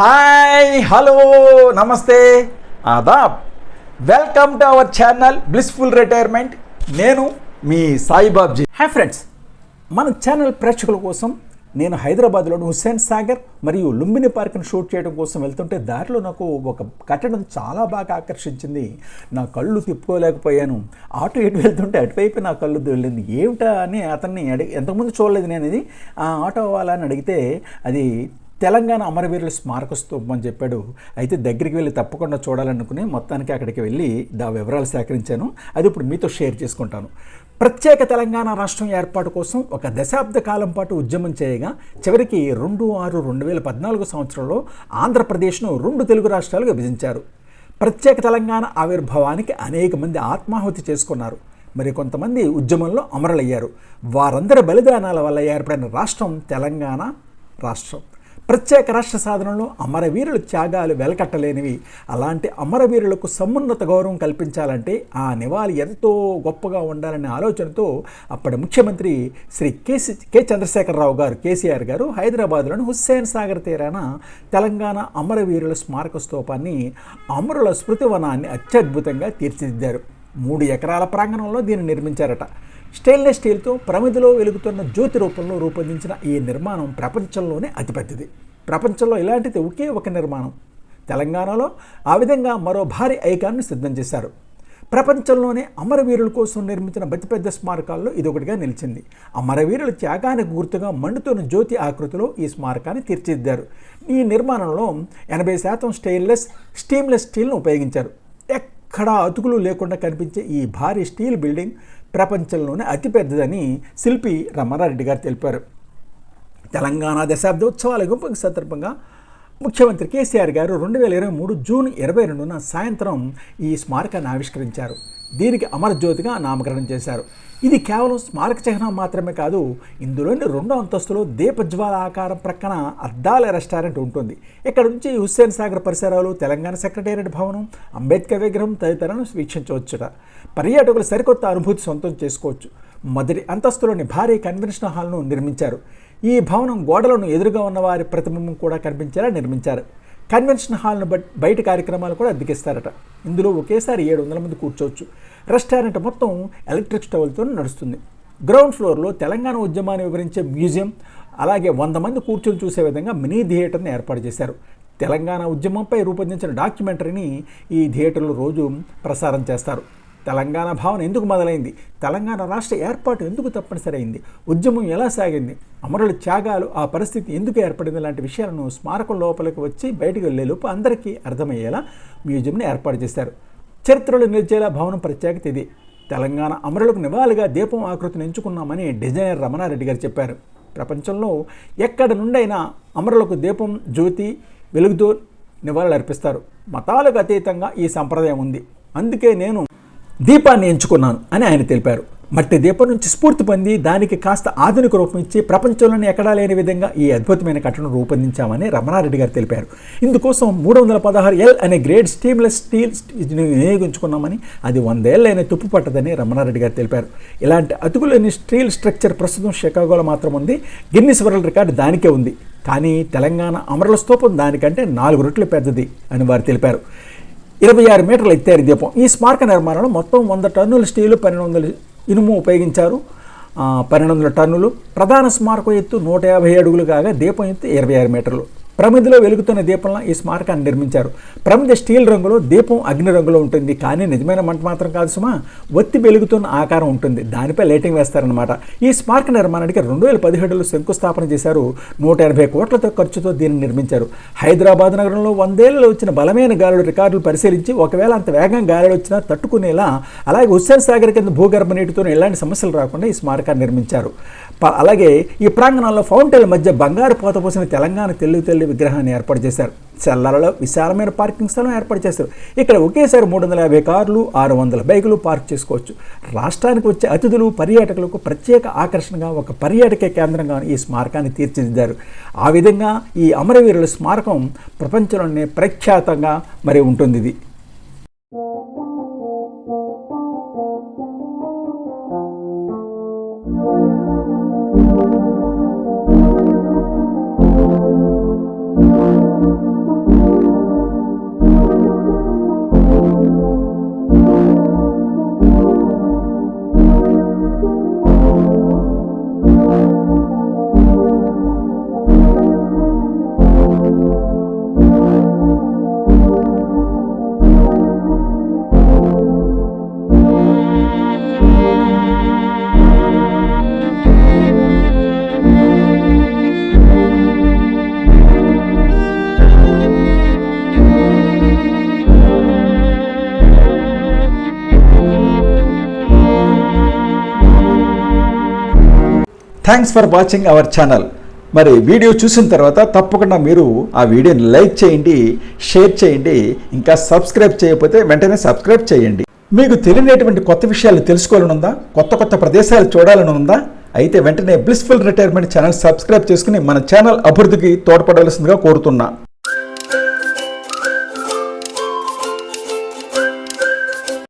Hi hello నమస్తే. Aadab. Welcome to our channel blissful retirement. నేను మీ సాయిబాబ్జీ. Hi friends. మన ఛానల్ ప్రేక్షకుల కోసం నేను హైదరాబాద్లోని హుస్సేన్ సాగర్ మరియు లుంబిని పార్క్ను షూట్ చేయడం కోసం వెళ్తుంటే దారిలో నాకు ఒక కట్టడం చాలా బాగా ఆకర్షించింది. నా కళ్ళు తిప్పుకోలేకపోయాను. ఆటో ఎటు వెళ్తుంటే అటువైపు నా కళ్ళు వెళ్ళింది. ఏమిటా అని అతన్ని అడిగి ఎంతకుముందు చూడలేదు నేను ఇది ఆ ఆటో వాళ్ళని అడిగితే అది తెలంగాణ అమరవీరుల స్మారక స్తూపం అని చెప్పాడు. అయితే దగ్గరికి వెళ్ళి తప్పకుండా చూడాలనుకుని మొత్తానికి అక్కడికి వెళ్ళి దా వివరాలు సేకరించాను. అది ఇప్పుడు మీతో షేర్ చేసుకుంటాను. ప్రత్యేక తెలంగాణ రాష్ట్రం ఏర్పాటు కోసం ఒక దశాబ్ద కాలం పాటు ఉద్యమం చేయగా చివరికి రెండు ఆరు రెండు వేల పద్నాలుగు సంవత్సరంలో ఆంధ్రప్రదేశ్ను రెండు తెలుగు రాష్ట్రాలుగా విభజించారు. ప్రత్యేక తెలంగాణ ఆవిర్భావానికి అనేక మంది ఆత్మాహుతి చేసుకున్నారు. మరి కొంతమంది ఉద్యమంలో అమరులయ్యారు. వారందరి బలిదానాల వల్ల ఏర్పడిన రాష్ట్రం తెలంగాణ రాష్ట్రం. ప్రత్యేక రాష్ట్ర సాధనలో అమరవీరుల త్యాగాలు వెలకట్టలేనివి. అలాంటి అమరవీరులకు సమున్నత గౌరవం కల్పించాలంటే ఆ నివాళి ఎంతో గొప్పగా ఉండాలనే ఆలోచనతో అప్పటి ముఖ్యమంత్రి శ్రీ కేసీ కె చంద్రశేఖరరావు గారు కేసీఆర్ గారు హైదరాబాద్లోని హుస్సేన్ సాగర్ తీరాన తెలంగాణ అమరవీరుల స్మారక స్తూపాన్ని అమరుల స్మృతివనాన్ని అత్యద్భుతంగా తీర్చిదిద్దారు. మూడు ఎకరాల ప్రాంగణంలో దీన్ని నిర్మించారట. స్టెయిన్లెస్ స్టీల్తో ప్రమిదిలో వెలుగుతున్న జ్యోతి రూపంలో రూపొందించిన ఈ నిర్మాణం ప్రపంచంలోనే అతిపెద్దది. ప్రపంచంలో ఇలాంటిది ఒకే ఒక నిర్మాణం. తెలంగాణలో ఆ విధంగా మరో భారీ ఐకాన్ని సిద్ధం చేశారు. ప్రపంచంలోనే అమరవీరుల కోసం నిర్మించిన అతిపెద్ద స్మారకాల్లో ఇది ఒకటిగా నిలిచింది. అమరవీరుల త్యాగానికి గుర్తుగా మండుతున్న జ్యోతి ఆకృతిలో ఈ స్మారకాన్ని తీర్చిదిద్దారు. ఈ నిర్మాణంలో ఎనభై శాతం స్టెయిన్లెస్ స్టీమ్లెస్ స్టీల్ను ఉపయోగించారు. ఎక్కడా అతుకులు లేకుండా కనిపించే ఈ భారీ స్టీల్ బిల్డింగ్ ప్రపంచంలోనే అతిపెద్దదని శిల్పి రమణారెడ్డి గారు తెలిపారు. తెలంగాణ దశాబ్దోత్సవాల గుంపు సందర్భంగా ముఖ్యమంత్రి కేసీఆర్ గారు రెండు వేల ఇరవై మూడు జూన్ ఇరవై రెండున సాయంత్రం ఈ స్మారకాన్ని ఆవిష్కరించారు. దీనికి అమరజ్యోతిగా నామకరణం చేశారు. ఇది కేవలం స్మారక చిహ్నం మాత్రమే కాదు ఇందులోని రెండో అంతస్తులో దీపజ్వాల ఆకారం ప్రక్కన అద్దాల రెస్టారెంట్ ఉంటుంది. ఇక్కడ నుంచి హుస్సేన్ సాగర్ పరిసరాలు తెలంగాణ సెక్రటేరియట్ భవనం అంబేద్కర్ విగ్రహం తదితరాలను వీక్షించవచ్చుట. పర్యాటకులు సరికొత్త అనుభూతి సొంతం చేసుకోవచ్చు. మొదటి అంతస్తులోని భారీ కన్వెన్షన్ హాల్ను నిర్మించారు. ఈ భవనం గోడలను ఎదురుగా ఉన్న వారి ప్రతిబింబం కూడా కనిపించేలా నిర్మించారు. కన్వెన్షన్ హాల్ను బట్ బయట కార్యక్రమాలు కూడా అద్దెకిస్తారట. ఇందులో ఒకేసారి ఏడు వందల మంది కూర్చోవచ్చు. రెస్టారెంట్ మొత్తం ఎలక్ట్రిక్ స్టవ్లతో నడుస్తుంది. గ్రౌండ్ ఫ్లోర్లో తెలంగాణ ఉద్యమాన్ని వివరించే మ్యూజియం అలాగే వంద మంది కూర్చొని చూసే విధంగా మినీ థియేటర్ని ఏర్పాటు చేశారు. తెలంగాణ ఉద్యమంపై రూపొందించిన డాక్యుమెంటరీని ఈ థియేటర్లో రోజు ప్రసారం చేస్తారు. తెలంగాణ భావన ఎందుకు మొదలైంది? తెలంగాణ రాష్ట్ర ఏర్పాటు ఎందుకు తప్పనిసరైంది? ఉద్యమం ఎలా సాగింది? అమరుల త్యాగాలు ఆ పరిస్థితి ఎందుకు ఏర్పడింది? లాంటి విషయాలను స్మారకం లోపలికి వచ్చి బయటకు వెళ్ళేలోపు అందరికీ అర్థమయ్యేలా మ్యూజియంని ఏర్పాటు చేశారు. చరిత్రలో నిలిచేలా భవనం ప్రత్యేకత ఇది. తెలంగాణ అమరులకు నివాళిగా దీపం ఆకృతిని ఎంచుకున్నామని డిజైనర్ రమణారెడ్డి గారు చెప్పారు. ప్రపంచంలో ఎక్కడ నుండైనా అమరులకు దీపం జ్యోతి వెలుగుతో నివాళులు అర్పిస్తారు. మతాలకు అతీతంగా ఈ సంప్రదాయం ఉంది. అందుకే నేను దీపాన్ని ఎంచుకున్నాను అని ఆయన తెలిపారు. మట్టి దీపం నుంచి స్ఫూర్తి పొంది దానికి కాస్త ఆధునిక రూపం ఇచ్చి ప్రపంచంలోనే ఎక్కడా లేని విధంగా ఈ అద్భుతమైన కట్టడం రూపొందించామని రమణారెడ్డి గారు తెలిపారు. ఇందుకోసం మూడు వందల పదహారు ఎల్ అనే గ్రేడ్ స్టీమ్లెస్ స్టీల్ వినియోగించుకున్నామని అది వందేళ్ళైన తుప్పు పట్టదని రమణారెడ్డి గారు తెలిపారు. ఇలాంటి అతుకులేని స్టీల్ స్ట్రక్చర్ ప్రస్తుతం షికాగోలో మాత్రం ఉంది. గిన్నిస్ వరల్డ్ రికార్డు దానికే ఉంది. కానీ తెలంగాణ అమరుల స్తూపం దానికంటే నాలుగు రెట్లు పెద్దది అని వారు తెలిపారు. ఇరవై ఆరు మీటర్ల ఎత్తారు దీపం. ఈ స్మారక నిర్మాణంలో మొత్తం వంద టన్నుల స్టీలు పన్నెండు వందల ఇనుము ఉపయోగించారు. పన్నెండు వందల టన్నులు. ప్రధాన స్మారకం ఎత్తు నూట యాభై అడుగులు కాగా దీపం ఎత్తు ఇరవై ఆరు మీటర్లు. ప్రమిదిలో వెలుగుతున్న దీపంలో ఈ స్మారకాన్ని నిర్మించారు. ప్రమిది స్టీల్ రంగులో దీపం అగ్ని రంగులో ఉంటుంది. కానీ నిజమైన మంట మాత్రం కాదు సుమా ఒత్తి వెలుగుతున్న ఆకారం ఉంటుంది. దానిపై లైటింగ్ వేస్తారనమాట ఈ స్మారక నిర్మాణానికి రెండు వేల పదిహేడులో శంకుస్థాపన చేశారు. నూట ఎనభై కోట్లతో ఖర్చుతో దీన్ని నిర్మించారు. హైదరాబాద్ నగరంలో వందేళ్ళలో వచ్చిన బలమైన గాలుల రికార్డులు పరిశీలించి ఒకవేళ అంత వేగంగా గాలులు వచ్చినా తట్టుకునేలా అలాగే హుస్సేన్ సాగర్ కింద భూగర్భ నీటితో ఎలాంటి సమస్యలు రాకుండా ఈ స్మారకాన్ని నిర్మించారు. అలాగే ఈ ప్రాంగణంలో ఫౌంటైన్ మధ్య బంగారు పోత పోసిన తెలంగాణ తెలుగు తెల్లి విగ్రహాన్ని ఏర్పాటు చేశారు. చెల్లాలలో విశాలమైన పార్కింగ్ స్థలం ఏర్పాటు చేశారు. ఇక్కడ ఒకేసారి మూడు వందల యాభై కార్లు ఆరు వందల బైకులు పార్క్ చేసుకోవచ్చు. రాష్ట్రానికి వచ్చే అతిథులు పర్యాటకులకు ప్రత్యేక ఆకర్షణగా ఒక పర్యాటక కేంద్రంగా ఈ స్మారకాన్ని తీర్చిదిద్దారు. ఆ విధంగా ఈ అమరవీరుల స్మారకం ప్రపంచంలోనే ప్రఖ్యాతంగా మరి ఉంటుంది ఇది thanks for watching our channel మరి వీడియో చూసిన తర్వాత తప్పకుండా మీరు ఆ వీడియోని లైక్ చేయండి షేర్ చేయండి ఇంకా సబ్స్క్రైబ్ చేయకపోతే వెంటనే సబ్స్క్రైబ్ చేయండి. మీకు తెలియనటువంటి కొత్త విషయాలు తెలుసుకోవాలని ఉందా కొత్త కొత్త ప్రదేశాలు చూడాలని ఉందా అయితే వెంటనే బ్లిస్ఫుల్ రిటైర్మెంట్ ఛానల్ సబ్స్క్రైబ్ చేసుకుని మన ఛానల్ అభివృద్ధికి తోడ్పడవలసిందిగా కోరుతున్నా.